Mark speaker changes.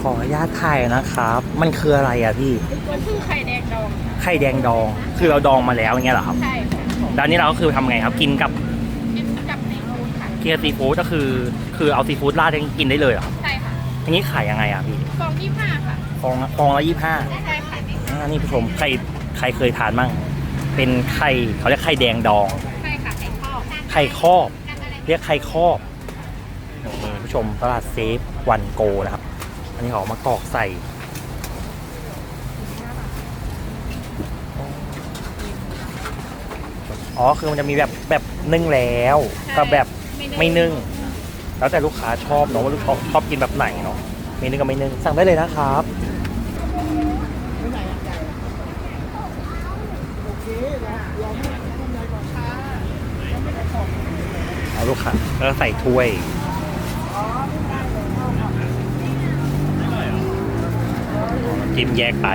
Speaker 1: ขออนุญาตถ่ายนะครับ มันคืออะไรอะพี่
Speaker 2: มันคือไข่แดงดองค่ะ
Speaker 1: ไข่แดงดอง คือเราดองมาแล้วอย่างเงี้ยเหรอครับ
Speaker 2: ใช่ค่ะ
Speaker 1: แล้วอันนี้เราก็คือทำไงครับ กินกับ
Speaker 2: กินกับซีฟู้ดค่ะ
Speaker 1: เกียร์ซีฟู้ดก็คือ คือเอาซีฟู้ดราดให้กินได้เลยเหรอครับ
Speaker 2: ใช่ค่ะ
Speaker 1: อันนี้ขายยังไงอะพี่
Speaker 2: ฟองยี่ห้าค่ะ
Speaker 1: ฟองฟองละยี่ห้า
Speaker 2: ใช่ค่ะ
Speaker 1: อ่านี่ผู้ชมใครใครเคยทานมั่งเป็นไข่เขาเรียกไข่แดงดอง
Speaker 2: ใช่ค่ะไข่ข้าว
Speaker 1: ไข่ครอบ เรียกไข่ครอบนี่ผู้ชมตลาดเซฟวันโกนะครับ อันนี้เขาเอามากรอกใส่อ๋อคือมันจะมีแบบแบบนึ่งแล้วกับแบบไม่นึ่ง แล้วแต่ลูกค้าชอบเนาะว่าลูกค้าชอบกินแบบไหนเนาะไม่นึ่งกับไม่นึ่งสั่งได้เลยนะครับเอาลูกค้าแล้วก็ใส่ถ้วย จิ้มแยกไป